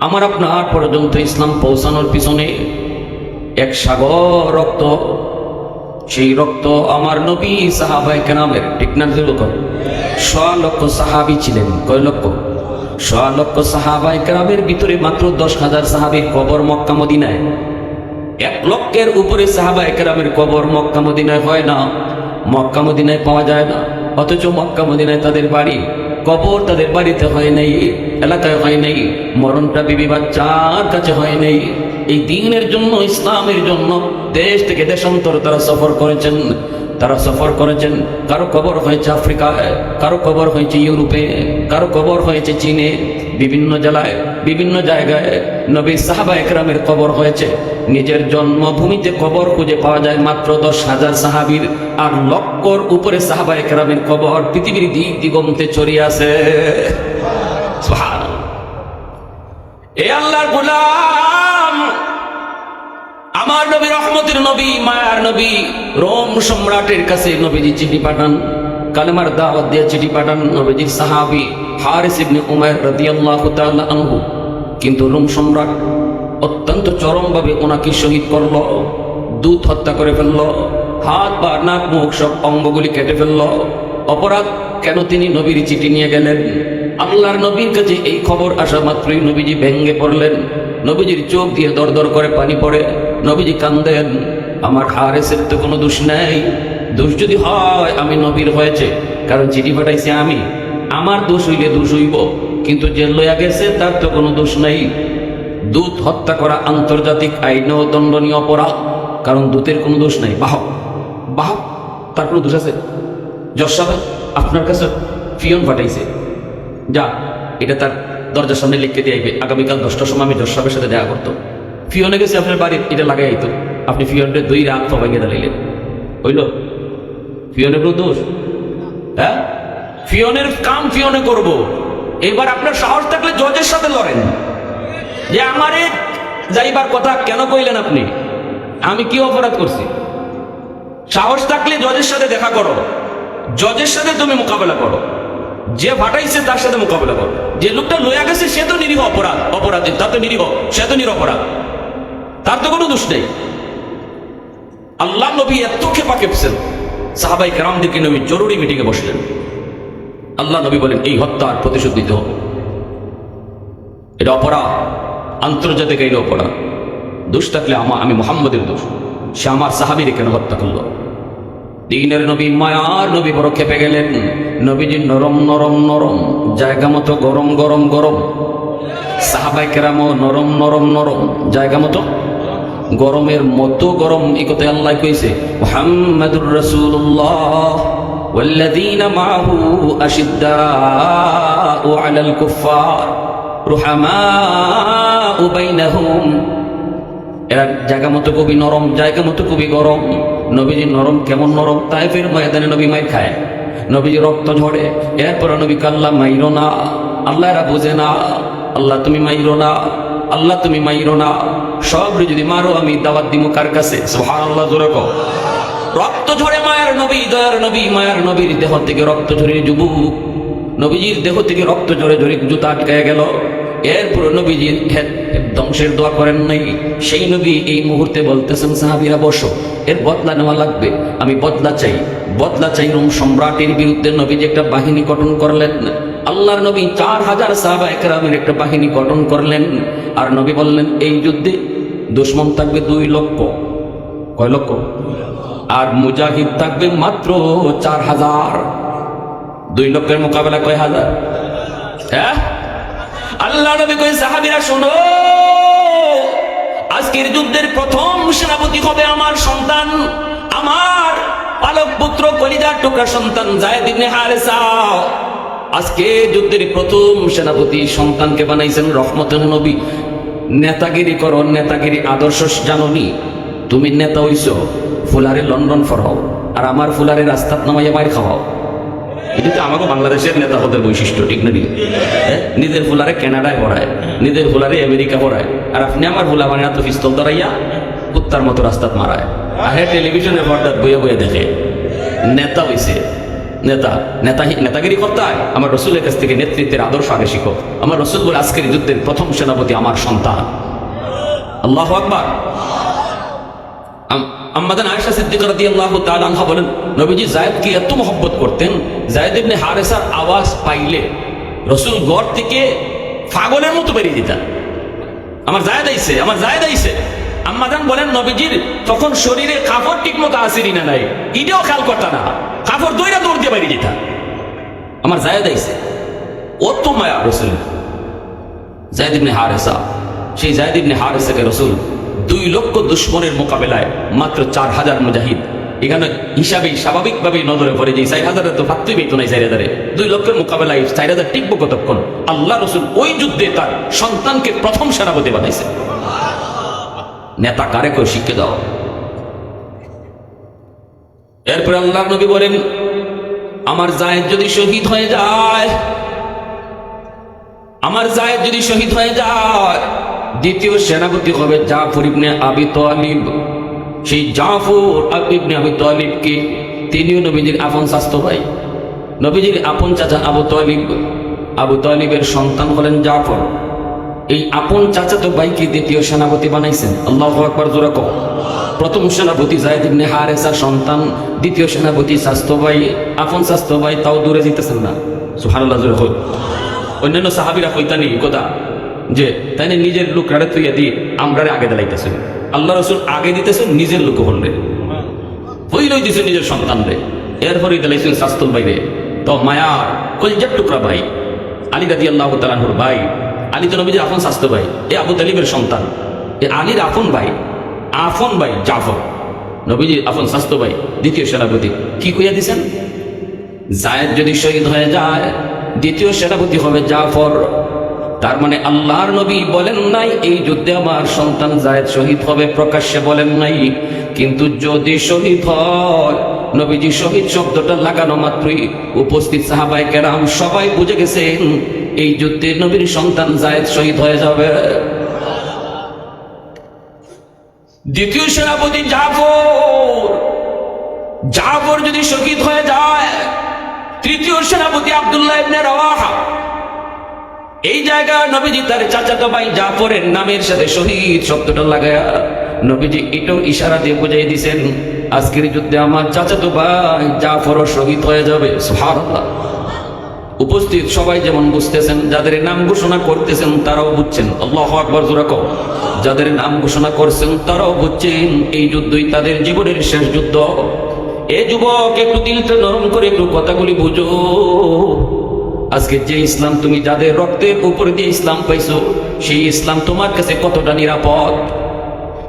আমার আপনার পর্যন্ত ইসলাম পৌঁছানোর পিছনে এক সাগর রক্ত। সেই রক্ত আমার নবী সাহাবাই কেনামের ঠিক না লোক শ লক্ষ সাহাবি ছিলেন। কয় লক্ষ? শ লক্ষ সাহাবাই কেরামের ভিতরে মাত্র দশ হাজার সাহাবির কবর মক্কা মদিনায়। এক লক্ষের উপরে সাহাবা একরামের কবর মক্কা মদিনায় হয় না। মক্কা মদিনায় পাওয়া যায় না। অথচ মক্কা মদিনায় তাদের বাড়ি কবর তাদের বাড়িতে হয় নাই, এলাকায় হয় নাই, মরণটা বিবি বাচ্চার কাছে হয় নাই। এই দিনের জন্য, ইসলামের জন্য দেশ থেকে দেশান্তর তারা সফর করেছেন, তারা সফর করেছেন। কারও কবর হয়েছে আফ্রিকায়, কারও কবর হয়েছে ইউরোপে, কারও কবর হয়েছে চীনে বিভিন্ন জেলায়, বিভিন্ন জায়গায় নবী সাহাবা একরামের কবর হয়েছে। নিজের জন্মভূমিতে কবর খুঁজে পাওয়া যায় মাত্র দশ হাজার সাহাবির, আর লক্ষর উপরে সাহাবা একরামের কবর পৃথিবীর দিক দিগন্তে ছড়িয়ে আছে। এ আমার নবী রহমতের নবী, মায়ার নবী, রোম সম্রাটের কাছে নবীজি চিঠি পাঠান, কালেমার দাওয়াত দিয়ে চিঠি পাঠান নবীজির সাহাবি। হারিস ইবনে উমায় রাদিয়াল্লাহু তাআলা আনহু। কিন্তু রোম সম্রাট অত্যন্ত চরমভাবে ওনাকে শহীদ করল, দূত হত্যা করে ফেলল, হাত বা নাক মুখ সব অঙ্গগুলি কেটে ফেলল। অপরাধ কেন তিনি নবীর চিঠি নিয়ে গেলেন? আল্লাহর নবীর কাছে এই খবর আসা মাত্রই নবীজি ভেঙ্গে পড়লেন। নবীজির চোখ দিয়ে দর দর করে পানি পড়ে। নবীজি কান্দেন, আমার হারেসের তো কোনো দোষ নেই। দোষ যদি হয়, আমি নবীর হয়েছে, কারণ চিঠি পাঠাইছি আমি। আমার দোষ হইলে দোষ হইব, কিন্তু যে লইয়া গেছে তার তো কোনো দোষ নাই। দূত হত্যা করা আন্তর্জাতিক আইনেও দণ্ডনীয় অপরাধ, কারণ দূতের কোনো দোষ নাই। বাহ বাহ, তার কোনো দোষ আছে? যশ সাহেব, আপনার কাছে ফিয়ন ফাটাইছে যা, এটা তার দরজার সামনে লিখতে দিয়ে আইবে। আগামীকাল দশটার সময় আমি যশ সাহেবের সাথে দেখা করতো। ফিয়নে গেছে আপনার বাড়ির, এটা লাগাই আইতো। আপনি ফিয়নটা দুই রাত সবাইকে দাঁড়াইলেন। হইল? ফিয়নের কোনো দোষ? হ্যাঁ? ফিয়নের কাম ফিয়নে করব। এবার আপনার সাহস থাকলে জজের সাথে লড়েন। যে আমারে যাইবার কথা কেন কইলেন আপনি? আমি কি অপরাধ করছি? সাহস থাকলে জজের সাথে দেখা করো। জজের সাথে তুমি মোকাবেলা করো। যে ফাটাইছে তার সাথে মোকাবেলা করো। যে লোকটা লইয়া গেছে, সে তো নিরীহ অপরাধ। অপরাধী, তার তো নিরীহ। সে তো নিরপরাধ। তার তো কোনো দোষ নেই। আল্লাহ নবী এত খেপা খেপছেন। সাহাবাই কেরামদেরকে নবী জরুরি মিটিংয়ে বসলেন। আল্লাহ নবী বলেন, এই হত্যার প্রতিশোধ দিতে হবে। এটা অপরাধ, আন্তর্জাতিক আইন অপরাধ। দোষ থাকলে আমা আমি মোহাম্মদের দোষ। সে আমার সাহাবিরে কেন হত্যা করল? দিনের নবী মায়ার নবী বড় খেপে গেলেন। নবীজি নরম নরম নরম, জায়গা মতো গরম গরম গরম। সাহাবাই কেরামও নরম নরম নরম, জায়গা মতো গরমের মতো গরম। এই কথা আল্লাহ কইছে, মুহাম্মাদুর রাসূলুল্লাহ। والذين معه أشداء على الكفار رحماء بينهم এরা জায়গা মতো খুবই নরম জায়গা মতো খুবই গরম নবীজি নরম কেমন নরম তাইফের ময়দানে নবী মাই খায় নবীজি রক্ত ঝরে এরপরে নবী কাল্লা মাইরো না আল্লাহ এরা বোঝে না আল্লাহ তুমি মাইরো না আল্লাহ তুমি মাইরো না সব যদি মারো আমি দাওয়াত দিমু কার কাছে সোহান আল্লাহ জোরে কও। রক্ত ঝরে মায়ের নবী, দয়ার নবী, মায়ের নবীর দেহ থেকে রক্ত ঝরে যুবক। নবীজির দেহ থেকে রক্ত ঝরে ঝরে জুতা আটকায় গেল। এরপর নবীজির ধ্বংসের দোয়া করেন নাই। সেই নবী এই মুহূর্তে বলতেছেন, সাহাবিরা, বসো। এর বদলা নেওয়া লাগবে। আমি বদলা চাই। বদলা চাই রোম সম্রাটের বিরুদ্ধে নবীজি একটা বাহিনী গঠন করলেন। আল্লাহর নবী চার হাজার সাহাবা একরামের একটা বাহিনী গঠন করলেন। আর নবী বললেন, এই যুদ্ধে দুশ্মন থাকবে দুই লক্ষ। কয় লক্ষ? আর মুজাহিদ থাকবে মাত্র চার হাজার। দুই লক্ষের মোকাবেলা কয় হাজার? হ্যাঁ? আল্লাহ নবী সাহাবীরা, শোনো। আজকের যুদ্ধের প্রথম সেনাপতি হবে আমার সন্তান, আমার পালক পুত্র কলিজার টুকরা সন্তান জায়েদ ইবনে আজকে যুদ্ধের প্রথম সেনাপতি সন্তানকে বানাইছেন রহমতের নবী। নেতাগিরি করো, নেতাগিরি আদর্শ জাননি। তুমি নেতা হইছ। ফুলারে লন্ডন ফরাও আর আমার ফুলারে রাস্তাত নামাইয়া মায়ের খাওয়াও। এটা তো আমাকে বাংলাদেশের নেতা হতে বৈশিষ্ট্য, ঠিক না? হ্যাঁ? নিজের ফুলারে কানাডায় পড়ায়, নিজের ফুলারে আমেরিকা পড়ায়, আর আপনি আমার ফুলা মানে এত পিস্তল ধরাইয়া কুত্তার মতো রাস্তাত মারায়। আর হ্যাঁ টেলিভিশনের পর্দার বইয়ে বইয়ে দেখে, নেতা হইছে, নেতা নেতা নেতাগিরি করতে হয় আমার রসুলের কাছ থেকে নেতৃত্বের আদর্শ আগে শিখো। আমার রসুল বলে আজকের যুদ্ধের প্রথম সেনাপতি আমার সন্তান। আল্লাহ আকবার। আম্মাদান আয়েশা সিদ্দিকা রাদিয়াল্লাহু তাআলা আনহা বলেন, নবীজি জায়েদকে এত মহব্বত করতেন, জায়েদ ইবনে হারেসার আওয়াজ পাইলে রসুল গড় থেকে পাগলের মতো বেরিয়ে দিতেন আমার জায়েদ আইছে, আমার জায়েদ আইছে। আম্মাদান বলেন, নবীজির তখন শরীরে কাপড় ঠিক মতো আসেনি না নাই ইটাও খেয়াল করতা না। কাপড় দইরা দৌড় দিয়ে বেরিয়ে দিতাম আমার জায়েদ আইছে। অত মায়া রসুল জায়দ ইবনে হারেসা, সেই জায়দ ইবনে হারেসাকে রসুল দুই লক্ষ দুশ্মনের মোকাবেলায় মাত্র চার হাজার মুজাহিদ। এখানে হিসাবেই স্বাভাবিকভাবেই নজরে পড়ে যে চার হাজারে তো ভাবতেই পেতো না চার হাজারে। দুই লক্ষের মোকাবেলায় চার হাজার টিকবো কতক্ষণ? আল্লাহ রসুল ওই যুদ্ধে তার সন্তানকে প্রথম সেনাপতি বানাইছে। নেতা কারে কেউ শিখে দাও। এরপরে আল্লাহ নবী বলেন, আমার জায়েদ যদি শহীদ হয়ে যায়, আমার জায়েদ যদি শহীদ হয়ে যায় দ্বিতীয় সেনাপতি হবে জাফর ইবনে আবি তালিব। সেই জাফর ইবনে আবি তালিবকে তিনিও নবীজির আপন স্বাস্থ্য ভাই। নবীজির আপন চাচা আবু তালিব। আবু তালিবের সন্তান হলেন জাফর। এই আপন চাচাতো ভাইকে দ্বিতীয় সেনাপতি বানাইছেন। আল্লাহ আকবর, জোরা কও। প্রথম সেনাপতি জায়দ ইবনে হারেসা সন্তান, দ্বিতীয় সেনাপতি স্বাস্থ্য ভাই, আপন স্বাস্থ্য ভাই, তাও দূরে যেতেছেন না। সুহানুল্লাহ জোরে অন্যান্য সাহাবিরা কইতানি কথা যে তাই নিজের লোক রাড়ে তুইয়া দিয়ে আমরারে আগে দাঁড়াইতেছেন। আল্লাহ রসুল আগে দিতেছেন, নিজের লোক হলে হইলই দিছে নিজের সন্তান রে এরপরে দাঁড়াইছেন শাস্তুল বাইরে। তো মায়ার কলজার টুকরা ভাই, আলী রাজি আল্লাহ তালাহুর ভাই, আলী তো নবীজির আপন স্বাস্থ্য ভাই, এ আবু তালিবের সন্তান, এ আলীর আপন ভাই আফন ভাই জাফর। নবীজির আফন স্বাস্থ্য ভাই, দ্বিতীয় সেনাপতি, কি কইয়া দিছেন? জায়েদ যদি শহীদ হয়ে যায়, দ্বিতীয় সেনাপতি হবে জাফর। তার মানে আল্লাহর নবী বলেন নাই, এই যুদ্ধে আমার সন্তান জায়েদ শহীদ হবে, প্রকাশ্যে বলেন নাই। কিন্তু যদি শহীদ হয়, নবীজি শহীদ শব্দটা লাগানো মাত্রই উপস্থিত সাহাবাই কেরাম সবাই বুঝে গেছেন, এই যুদ্ধে নবীর সন্তান জায়েদ শহীদ হয়ে যাবে। দ্বিতীয় সেনাপতি জাফর জাফর যদি শহীদ হয়ে যায়, তৃতীয় সেনাপতি আব্দুল্লাহ ইবনে রাওয়াহা এই জায়গা নবীজি তার চাচাতো ভাই জাফরের নামের সাথে শহীদ শব্দটা লাগায়া নবীজি এটাও ইশারা দিয়ে বুঝাই দিছেন, আজকের যুদ্ধে আমার চাচাতো ভাই জাফরও শহীদ হয়ে যাবে উপস্থিত সবাই যেমন বুঝতেছেন, যাদের নাম ঘোষণা করতেছেন তারাও বুঝছেন, আল্লাহ আকবর জোরাক যাদের নাম ঘোষণা করছেন তারাও বুঝছেন, এই যুদ্ধই তাদের জীবনের শেষ যুদ্ধ। এ যুবক একটু দিলটা নরম করে একটু কথাগুলি বুঝো। আজকে যে ইসলাম তুমি যাদের রক্তের উপরে দিয়ে ইসলাম পাইছো, সেই ইসলাম তোমার কাছে কতটা নিরাপদ?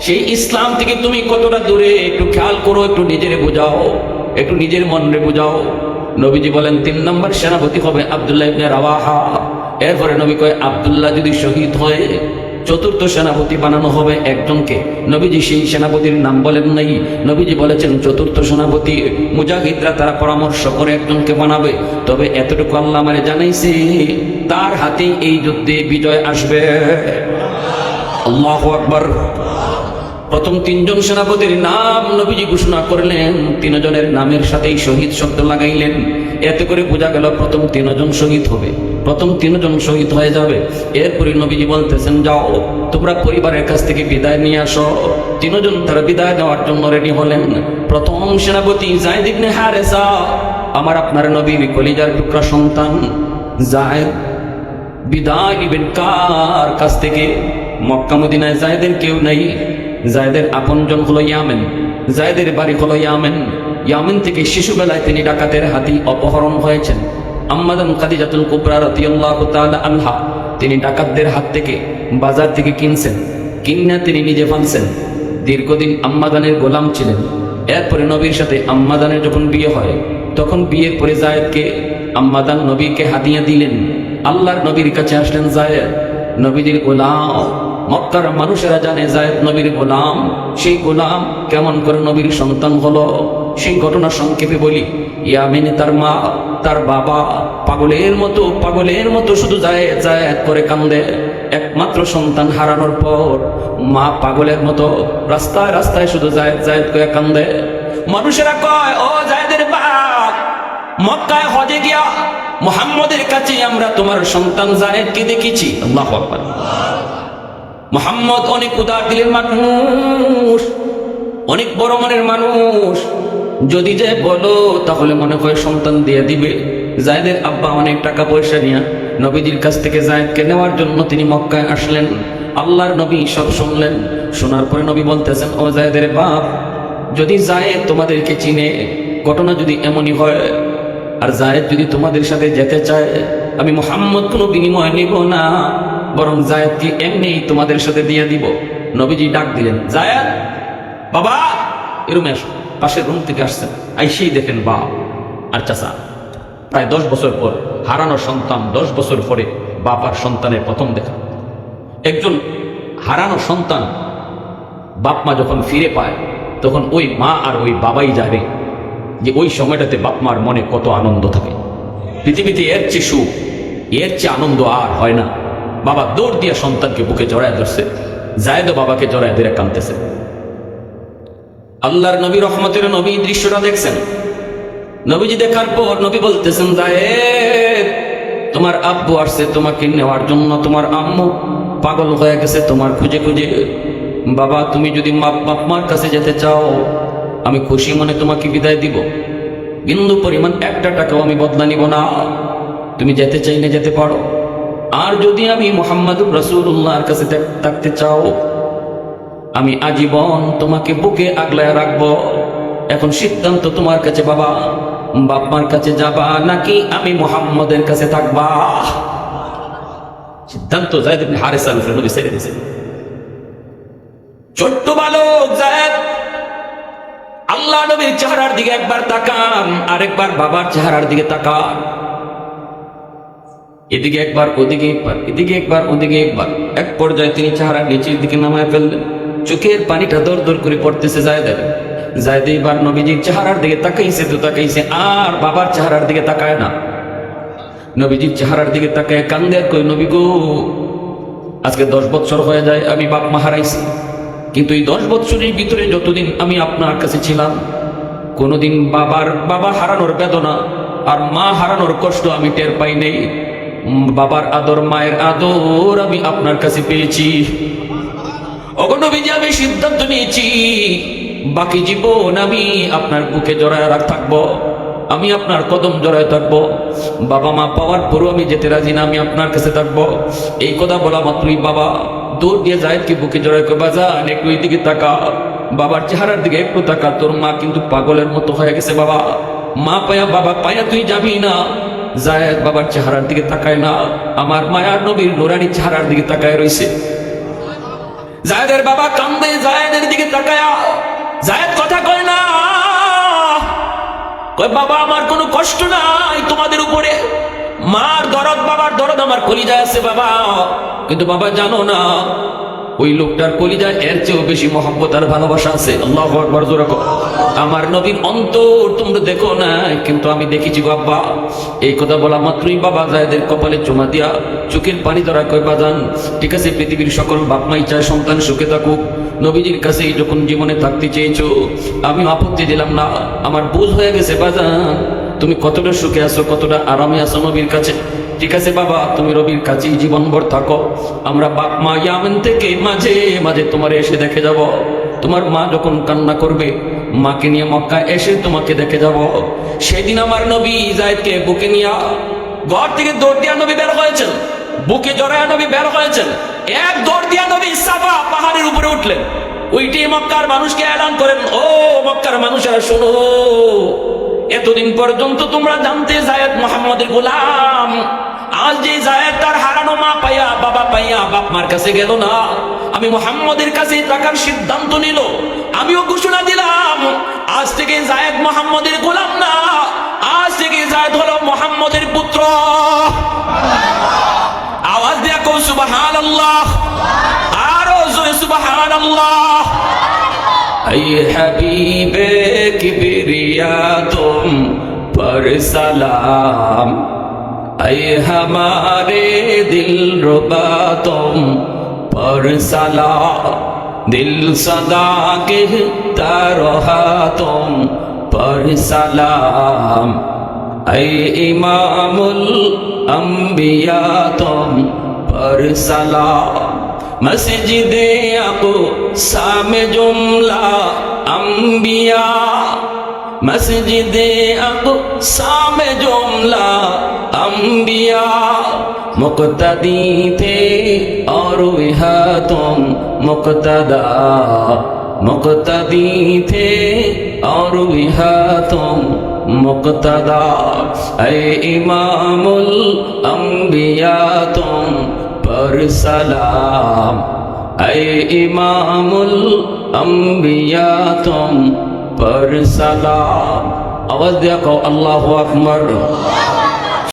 সেই ইসলাম থেকে তুমি কতটা দূরে? একটু খেয়াল করো, একটু নিজের বোঝাও, একটু নিজের মনরে বোঝাও। নবীজি বলেন, তিন নম্বর সেনাপতি হবে আবদুল্লাহ রাওয়াহা। এরপরে নবী কয়, আবদুল্লাহ যদি শহীদ হয়ে চতুর্থ সেনাপতি বানানো হবে একজনকে। নবীজি সেই সেনাপতির নাম বলেন নাই। নবীজি বলেছেন, চতুর্থ সেনাপতি মুজাহিদরা তারা পরামর্শ করে একজনকে বানাবে। তবে এতটুকু আল্লাহ মানে জানাইছে, তার হাতেই এই যুদ্ধে বিজয় আসবে। আল্লাহ আকবার। প্রথম তিনজন সেনাপতির নাম নবীজি ঘোষণা করলেন, তিনজনের নামের সাথেই শহীদ শব্দ লাগাইলেন। এতে করে বোঝা গেল প্রথম তিনজন শহীদ হবে। প্রথম তিনজন শহীদ হয়ে যাবে। এরপরে নবীজি বলতেছেন, যাও, তোমরা পরিবারের কাছ থেকে বিদায় নিয়ে আসো। তিনজন তারা বিদায় দেওয়ার জন্য রেডি হলেন। প্রথম সেনাপতি জায়দ ইবনে হারেসা, আমার আপনার নবীর কলিজার টুকরা সন্তান জায়দ, বিদায় নিবেন কার কাছ থেকে? মক্কা মদিনায় জায়দের কেউ নাই। জায়দের আপনজন হলো ইয়ামেন। জায়দের বাড়ি হলো ইয়ামেন। ইয়ামেন থেকে শিশুবেলায় তিনি ডাকাতের হাতি অপহরণ হয়েছেন। আম্মাদান খাদিজাতুল কুবরা রাদিয়াল্লাহু তাআলা আনহা, তিনি ডাকাতদের হাত থেকে বাজার থেকে কিনছেন, কিনা তিনি নিজে ফানছেন দীর্ঘদিন আম্মাদানের গোলাম ছিলেন। এরপরে নবীর সাথে আম্মাদানের যখন বিয়ে হয়, তখন বিয়ের পরে জায়েদকে, আম্মাদান নবীকে হাদিয়া দিলেন, আল্লাহর নবীর কাছে আসলেন জায়েদ নবীজির গোলাম, মক্কার মানুষেরা জানে জায়েদ নবীর গোলাম, সেই গোলাম কেমন করে নবীর সন্তান হলো, সেই ঘটনা সংক্ষেপে বলি ইয়ামিনে তার মা তার বাবা পাগলের মতো পাগলের মতো শুধু যায় জায়েদ করে কান্দে। একমাত্র সন্তান হারানোর পর মা পাগলের মতো রাস্তায় রাস্তায় শুধু যায় জায়েদ করে কান্দে। মানুষেরা কয়, ও জায়েদের বাপ, মক্কায় হজে গিয়া মোহাম্মদের কাছে আমরা তোমার সন্তান জায়েদকে দেখেছি? আল্লাহ মোহাম্মদ অনেক উদার দিলের মানুষ, অনেক বড় মনের মানুষ যদি যে বলো, তাহলে মনে হয় সন্তান দিয়ে দিবে। জায়দের আব্বা অনেক টাকা পয়সা নিয়ে নবীজির কাছ থেকে জায়দকে নেওয়ার জন্য তিনি মক্কায় আসলেন। আল্লাহর নবী সব শুনলেন। শোনার পরে নবী বলতেছেন, ও জায়দের বাপ, যদি জায়েদ তোমাদেরকে চিনে, ঘটনা যদি এমনই হয়, আর জায়েদ যদি তোমাদের সাথে যেতে চায়, আমি মোহাম্মদ কোনো বিনিময় নিব না, বরং জায়েদকে এমনি তোমাদের সাথে দিয়ে দিব। নবীজি ডাক দিলেন, জায়েদ, বাবা এরম এসো। পাশের রুম থেকে আসছেন। আইসেই দেখেন বা আর চাচা। প্রায় দশ বছর পর, হারানো সন্তান দশ বছর পরে বাবার সন্তানের প্রথম দেখা। একজন হারানো সন্তান বাপ মা যখন ফিরে পায়, তখন ওই মা আর ওই বাবাই যাবে যে ওই সময়টাতে বাপ মার মনে কত আনন্দ থাকে। পৃথিবীতে এর চেয়ে সুখ, এর চেয়ে আনন্দ আর হয় না। বাবা দৌড় দিয়া সন্তানকে বুকে জড়ায় ধরছে, জায়দও বাবাকে জড়ায় ধরে কানতেছে আল্লাহর নবী রহমতের নবী দৃশ্যটা দেখছেন। নবীজি দেখার পর নবী বলতেছেন তোমার আব্বু আসছে তোমাকে নেওয়ার জন্য, তোমার আম্মু পাগল হয়ে গেছে, তোমার খুঁজে খুঁজে, বাবা, তুমি যদি মা বাপ মার কাছে যেতে চাও, আমি খুশি মনে তোমাকে বিদায় দিব। বিন্দু পরিমাণ একটা টাকাও আমি বদলা নিব না। তুমি যেতে চাইলে যেতে পারো। আর যদি আমি মোহাম্মদুর রসুল্লাহর কাছে থাকতে চাও আমি আজীবন তোমাকে বুকে আগলায় রাখব। এখন সিদ্ধান্ত তোমার কাছে বাবা। বাপমার কাছে যাবা নাকি আমি মোহাম্মদের কাছে থাকবা? সিদ্ধান্ত জায়দ ইবনে হারিসা আল নবী ছেড়ে ছোট্ট বালক জায়দ, আল্লাহ নবীর চেহারার দিকে একবার তাকান, আরেকবার বাবার চেহারার দিকে তাকান। এদিকে একবার, ওদিকে একবার, এদিকে একবার, ওদিকে একবার। এক পর্যায়ে তিনি চেহারা নিচের দিকে নামায় ফেললেন। চোখের পানিটা দর দর করে পড়তেছে জায়দের জায়দে এবার নবীজির চেহারার দিকে তাকাইছে, তো তাকাইছে, আর বাবার চেহারার দিকে তাকায় না। নবীজির চেহারার দিকে তাকায়, কান্দে কই নবী গো, আজকে দশ বছর হয়ে যায়, আমি বাপ মা হারাইছি। কিন্তু এই দশ বছরের ভিতরে যতদিন আমি আপনার কাছে ছিলাম, কোনোদিন বাবার, বাবা হারানোর বেদনা আর মা হারানোর কষ্ট আমি টের পাই নেই। বাবার আদর, মায়ের আদর আমি আপনার কাছে পেয়েছি। অগণবীজি আমি সিদ্ধান্ত নিয়েছি। বাকি জীবন আমি আপনার বুকে জড়ায় রাখ, থাকব। আমি আপনার কদম জড়ায় থাকব। বাবা মা পাওয়ার পরও আমি যেতে রাজি না, আমি আপনার কাছে থাকব। এই কথা বলা মাত্রই বাবা দৌড় দিয়ে যায় কি বুকে জড়ায় কো বাজান একটু এই দিকে তাকা। বাবার চেহারার দিকে একটু তাকা। তোর মা কিন্তু পাগলের মতো হয়ে গেছে বাবা। মা পায়া, বাবা পায়া তুই যাবি না। জায়দ বাবার চেহারার দিকে তাকায় না। আমার মায়ার নবীর নোরানি চেহারার দিকে তাকায় রইছে। জায়দের বাবা কান্দে, জায়দের দিকে তাকায়া, জায়দ কথা কয় না। কয়, বাবা, আমার কোনো কষ্ট নাই তোমাদের উপরে। মার দরদ, বাবার দরদ আমার কলিজায় আছে, বাবা। কিন্তু বাবা জানো না ওই লোকটার কলিজায় এর চেয়েও বেশি মহব্বত আর ভালোবাসা আছে আল্লাহ। আমার নবীর অন্তর তোমরা দেখো না কিন্তু আমি দেখেছি গো আব্বা, এই কথা বলা মাত্রই বাবা জায়দের কপালে চুমা দিয়া চোখের পানি ধরা কয়, বাজান, ঠিক আছে, পৃথিবীর সকল বাপ মাই চায় সন্তান সুখে থাকুক, নবীজির কাছে যখন জীবনে থাকতে চেয়েছো, আমি আপত্তি দিলাম না, আমার বুঝ হয়ে গেছে, বাজান, তুমি কতটা সুখে আছো, কতটা আরামে আছো নবীর কাছে ঠিক আছে বাবা, তুমি রবির কাছেই জীবনভর থাকো। আমরা বাপ মা ইয়ামেন থেকে মাঝে মাঝে তোমার এসে দেখে যাব। তোমার মা যখন কান্না করবে, মাকে নিয়ে মক্কা এসে তোমাকে দেখে যাব। সেদিন আমার নবী জায়দকে বুকে নিয়ে ঘর থেকে দৌড় দিয়া নবী বের হয়েছেন। বুকে জড়ায় নবী বের হয়েছেন। এক দৌড় দিয়া নবী সাফা পাহাড়ের উপরে উঠলেন। ওইটি মক্কার মানুষকে এলান করেন, ও মক্কার মানুষেরা, শোনো। এতদিন পর্যন্ত তোমরা জানতে জায়েদ মোহাম্মদের গোলাম। আজ যে জায়েদ তার হারানো মা পাইয়া বাবা পাইয়া বাপ মার কাছে গেল না আমি মোহাম্মদের কাছে থাকার সিদ্ধান্ত নিল আমিও ঘোষণা দিলাম আজ থেকে জায়েদ মোহাম্মদের গোলাম না আজ থেকে জায়েদ হলো মোহাম্মদের পুত্র আওয়াজ দিয়া কৌ সুবাহান আল্লাহ আরো জোরে সুবাহান আল্লাহ ऐ हबीब किबरिया तुम पर सलाम اے ہمارے دل ربا تم پر سلا دل صدا کے ترہا تم پر سلام اے امام الانبیاء تم پر سلام مسجد اقو سام جملہ انبیاء मस्जिद अबू साम जुमला अंबिया मुक्तदी थे और वह तुम मुक्तदा मुक्तदी थे और वह तुम मुक्तदा ऐ इमामुल अंबिया तुम पर सलाम ऐ इमामुल अंबिया तुम আকবর সালাম। আওয়াজ দেখো আল্লাহ আকবর। আল্লাহ